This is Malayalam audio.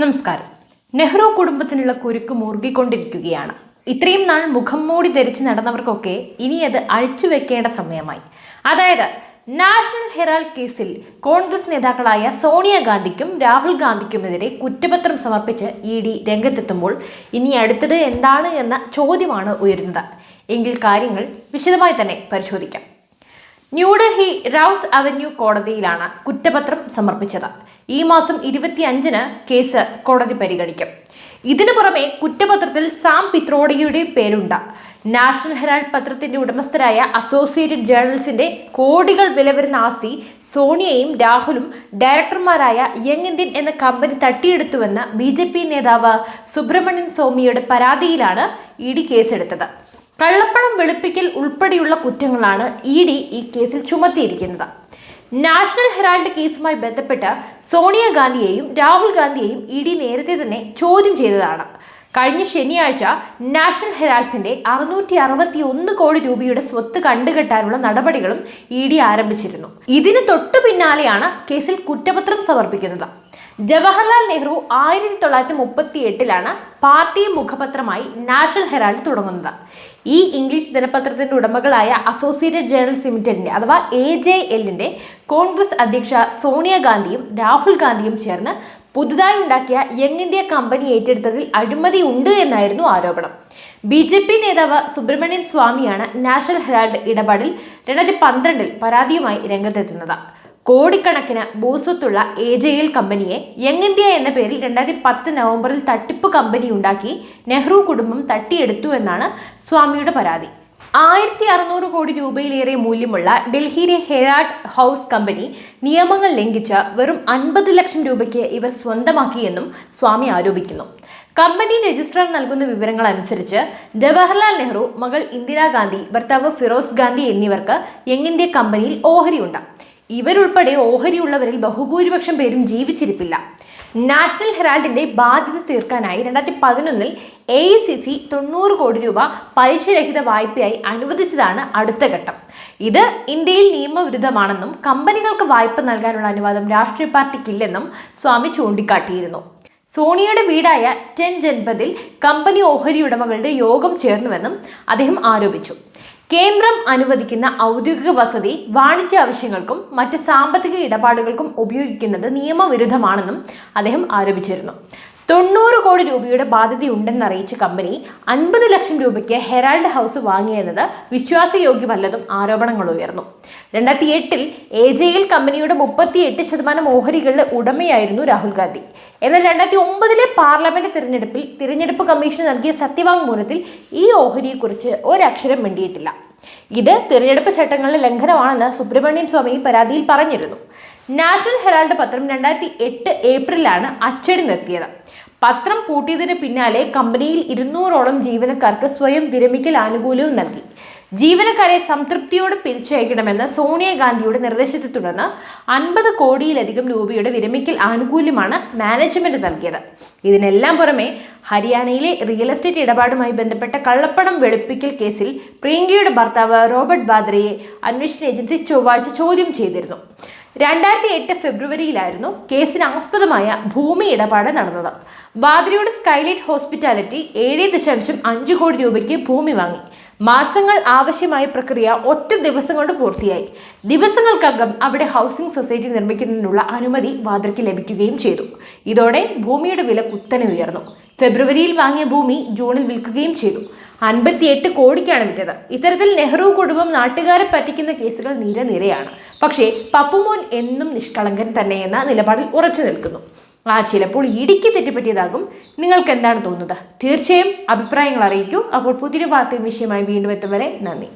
നമസ്കാരം. നെഹ്റു കുടുംബത്തിനുള്ള കുരുക്ക് മുറുകിക്കൊണ്ടിരിക്കുകയാണ്. ഇത്രയും നാൾ മുഖം മൂടി ധരിച്ച് നടന്നവർക്കൊക്കെ ഇനി അത് അഴിച്ചു വെക്കേണ്ട സമയമായി. അതായത് നാഷണൽ ഹെറാൾഡ് കേസിൽ കോൺഗ്രസ് നേതാക്കളായ സോണിയാഗാന്ധിക്കും രാഹുൽ ഗാന്ധിക്കുമെതിരെ കുറ്റപത്രം സമർപ്പിച്ച് ഇ ഡി രംഗത്തെത്തുമ്പോൾ ഇനി അടുത്തത് എന്താണ് എന്ന ചോദ്യമാണ് ഉയരുന്നത്. എങ്കിൽ കാര്യങ്ങൾ വിശദമായി തന്നെ പരിശോധിക്കാം. ന്യൂഡൽഹി റൌസ് അവന്യൂ കോടതിയിലാണ് കുറ്റപത്രം സമർപ്പിച്ചത്. ഈ മാസം ഇരുപത്തിയഞ്ചിന് കേസ് കോടതി പരിഗണിക്കും. ഇതിനു പുറമെ കുറ്റപത്രത്തിൽ സാം പിത്രോഡിയുടെ പേരുണ്ട്. നാഷണൽ ഹെറാൾഡ് പത്രത്തിന്റെ ഉടമസ്ഥരായ അസോസിയേറ്റഡ് ജേർണൽസിന്റെ കോടികൾ വില വരുന്ന ആസ്തി സോണിയയും രാഹുലും ഡയറക്ടർമാരായ യങ് ഇന്ത്യൻ എന്ന കമ്പനി തട്ടിയെടുത്തുവെന്ന ബി ജെ പി നേതാവ് സുബ്രഹ്മണ്യൻ സ്വാമിയുടെ പരാതിയിലാണ് ഇ ഡി കേസെടുത്തത്. കള്ളപ്പണം വെളുപ്പിക്കൽ ഉൾപ്പെടെയുള്ള കുറ്റങ്ങളാണ് ഇ ഡി ഈ കേസിൽ ചുമത്തിയിരിക്കുന്നത്. നാഷണൽ ഹെറാൾഡ് കേസുമായി ബന്ധപ്പെട്ട് സോണിയാഗാന്ധിയെയും രാഹുൽ ഗാന്ധിയെയും ഇ ഡി നേരത്തെ തന്നെ ചോദ്യം ചെയ്തതാണ്. കഴിഞ്ഞ ശനിയാഴ്ച നാഷണൽ ഹെറാൾഡ്സിന്റെ അറുന്നൂറ്റി അറുപത്തി ഒന്ന് കോടി രൂപയുടെ സ്വത്ത് കണ്ടുകെട്ടാനുള്ള നടപടികളും ഇ ഡി ആരംഭിച്ചിരുന്നു. ഇതിന് തൊട്ടു പിന്നാലെയാണ് കേസിൽ കുറ്റപത്രം സമർപ്പിക്കുന്നത്. ജവഹർലാൽ നെഹ്റു ആയിരത്തി തൊള്ളായിരത്തി മുപ്പത്തി എട്ടിലാണ് പാർട്ടി മുഖപത്രമായി നാഷണൽ ഹെറാൾഡ് തുടങ്ങുന്നത്. ഈ ഇംഗ്ലീഷ് ദിനപത്രത്തിന്റെ ഉടമകളായ അസോസിയേറ്റഡ് ജേർണൽസ് ലിമിറ്റഡിന്റെ അഥവാ എ ജെ എല്ലിന്റെ കോൺഗ്രസ് അധ്യക്ഷ സോണിയാഗാന്ധിയും രാഹുൽ ഗാന്ധിയും ചേർന്ന് പുതുതായി ഉണ്ടാക്കിയ യങ് ഇന്ത്യ കമ്പനി ഏറ്റെടുത്തതിൽ അഴിമതി ഉണ്ട് എന്നായിരുന്നു ആരോപണം. ബി ജെ പി നേതാവ് സുബ്രഹ്മണ്യൻ സ്വാമിയാണ് നാഷണൽ ഹെറാൾഡ് ഇടപാടിൽ രണ്ടായിരത്തി പന്ത്രണ്ടിൽ പരാതിയുമായി രംഗത്തെത്തുന്നത്. കോടിക്കണക്കിന് ഭൂസ്വത്തുള്ള എ ജെ എൽ കമ്പനിയെ യങ് ഇന്ത്യ എന്ന പേരിൽ രണ്ടായിരത്തി പത്ത് നവംബറിൽ തട്ടിപ്പ് കമ്പനി ഉണ്ടാക്കി നെഹ്റു കുടുംബം തട്ടിയെടുത്തു എന്നാണ് സ്വാമിയുടെ പരാതി. ആയിരത്തി അറുന്നൂറ് കോടി രൂപയിലേറെ മൂല്യമുള്ള ഡൽഹിയിലെ ഹെറാട്ട് ഹൗസ് കമ്പനി നിയമങ്ങൾ ലംഘിച്ച് വെറും അൻപത് ലക്ഷം രൂപയ്ക്ക് ഇവർ സ്വന്തമാക്കിയെന്നും സ്വാമി ആരോപിക്കുന്നു. കമ്പനി രജിസ്ട്രാർ നൽകുന്ന വിവരങ്ങൾ അനുസരിച്ച് ജവഹർലാൽ നെഹ്റു മകൾ ഇന്ദിരാഗാന്ധി ഭർത്താവ് ഫിറോസ് ഗാന്ധി എന്നിവർക്ക് യങ് ഇന്ത്യ കമ്പനിയിൽ ഓഹരിയുണ്ട്. ഇവരുൾപ്പെടെ ഓഹരിയുള്ളവരിൽ ബഹുഭൂരിപക്ഷം പേരും ജീവിച്ചിരിപ്പില്ല. നാഷണൽ ഹെറാൾഡിന്റെ ബാധ്യത തീർക്കാനായി രണ്ടായിരത്തി പതിനൊന്നിൽ എ സി സി തൊണ്ണൂറ് കോടി രൂപ പലിശരഹിത വായ്പയായി അനുവദിച്ചതാണ് അടുത്ത ഘട്ടം. ഇത് ഇന്ത്യയിൽ നിയമവിരുദ്ധമാണെന്നും കമ്പനികൾക്ക് വായ്പ നൽകാനുള്ള അനുവാദം രാഷ്ട്രീയ പാർട്ടിക്കില്ലെന്നും സ്വാമി ചൂണ്ടിക്കാട്ടിയിരുന്നു. സോണിയയുടെ വീടായ ടെൻ ജൻപതിൽ കമ്പനി ഓഹരി ഉടമകളുടെ യോഗം ചേർന്നുവെന്നും അദ്ദേഹം ആരോപിച്ചു. കേന്ദ്രം അനുവദിക്കുന്ന ഔദ്യോഗിക വസതി വാണിജ്യ ആവശ്യങ്ങൾക്കും മറ്റ് സാമ്പത്തിക ഇടപാടുകൾക്കും ഉപയോഗിക്കുന്നത് നിയമവിരുദ്ധമാണെന്നും അദ്ദേഹം ആരോപിച്ചിരുന്നു. തൊണ്ണൂറ് കോടി രൂപയുടെ ബാധ്യതയുണ്ടെന്ന് അറിയിച്ച കമ്പനി അൻപത് ലക്ഷം രൂപയ്ക്ക് ഹെറാൾഡ് ഹൗസ് വാങ്ങിയെന്നത് വിശ്വാസയോഗ്യമല്ലതും ആരോപണങ്ങൾ ഉയർന്നു. രണ്ടായിരത്തി എട്ടിൽ എ ജെ എൽ കമ്പനിയുടെ മുപ്പത്തി എട്ട് ശതമാനം ഓഹരികളുടെ ഉടമയായിരുന്നു രാഹുൽ ഗാന്ധി. എന്നാൽ രണ്ടായിരത്തി ഒമ്പതിലെ പാർലമെന്റ് തിരഞ്ഞെടുപ്പിൽ തിരഞ്ഞെടുപ്പ് കമ്മീഷന് നൽകിയ സത്യവാങ്മൂലത്തിൽ ഈ ഓഹരിയെക്കുറിച്ച് ഒരക്ഷരം മിണ്ടിയിട്ടില്ല. ഇത് തിരഞ്ഞെടുപ്പ് ചട്ടങ്ങളുടെ ലംഘനമാണെന്ന് സുബ്രഹ്മണ്യൻ സ്വാമി പരാതിയിൽ പറഞ്ഞിരുന്നു. നാഷണൽ ഹെറാൾഡ് പത്രം രണ്ടായിരത്തി എട്ട് ഏപ്രിലാണ് അച്ചടി നിർത്തിയത് പത്രം പൂട്ടിയതിന് പിന്നാലെ കമ്പനിയിൽ ഇരുന്നൂറോളം ജീവനക്കാർക്ക് സ്വയം വിരമിക്കൽ ആനുകൂല്യവും നൽകി. ജീവനക്കാരെ സംതൃപ്തിയോടെ പിരിച്ചയക്കണമെന്ന സോണിയാഗാന്ധിയുടെ നിർദ്ദേശത്തെ തുടർന്ന് അൻപത് കോടിയിലധികം രൂപയുടെ വിരമിക്കൽ ആനുകൂല്യമാണ് മാനേജ്മെന്റ് നൽകിയത്. ഇതിനെല്ലാം പുറമെ ഹരിയാനയിലെ റിയൽ എസ്റ്റേറ്റ് ഇടപാടുമായി ബന്ധപ്പെട്ട കള്ളപ്പണം വെളുപ്പിക്കൽ കേസിൽ പ്രിയങ്കയുടെ ഭർത്താവ് റോബർട്ട് വാദ്രയെ അന്വേഷണ ഏജൻസി ചൊവ്വാഴ്ച ചോദ്യം ചെയ്തിരുന്നു. രണ്ടായിരത്തി എട്ട് ഫെബ്രുവരിയിലായിരുന്നു കേസിന് ആസ്പദമായ ഭൂമി ഇടപാട് നടന്നത്. വാദ്രയുടെ സ്കൈലൈറ്റ് ഹോസ്പിറ്റാലിറ്റി ഏഴ് ദശാംശം അഞ്ച് കോടി രൂപയ്ക്ക് ഭൂമി വാങ്ങി. മാസങ്ങൾ ആവശ്യമായ പ്രക്രിയ ഒറ്റ ദിവസം കൊണ്ട് പൂർത്തിയായി. ദിവസങ്ങൾക്കകം അവിടെ ഹൗസിംഗ് സൊസൈറ്റി നിർമ്മിക്കുന്നതിനുള്ള അനുമതി വാദ്രയ്ക്ക് ലഭിക്കുകയും ചെയ്തു. ഇതോടെ ഭൂമിയുടെ വില കുത്തനെ ഉയർന്നു. ഫെബ്രുവരിയിൽ വാങ്ങിയ ഭൂമി ജൂണിൽ വിൽക്കുകയും ചെയ്തു. അൻപത്തിയെട്ട് കോടിക്കാണ് വിറ്റത്. ഇത്തരത്തിൽ നെഹ്റു കുടുംബം നാട്ടുകാരെ പറ്റിക്കുന്ന കേസുകൾ നിരനിരയാണ്. പക്ഷേ പപ്പുമോൻ എന്നും നിഷ്കളങ്കൻ തന്നെയെന്ന നിലപാടിൽ ഉറച്ചു നിൽക്കുന്നു. ആ ചിലപ്പോൾ ഇടിക്ക് തെറ്റുപറ്റിയതാകും. നിങ്ങൾക്ക് എന്താണ് തോന്നുന്നത്? തീർച്ചയായും അഭിപ്രായങ്ങൾ അറിയിക്കൂ. അപ്പോൾ പുതിയൊരു വാർത്തയും വിഷയമായി വീണ്ടും എത്തും വരെ നന്ദി.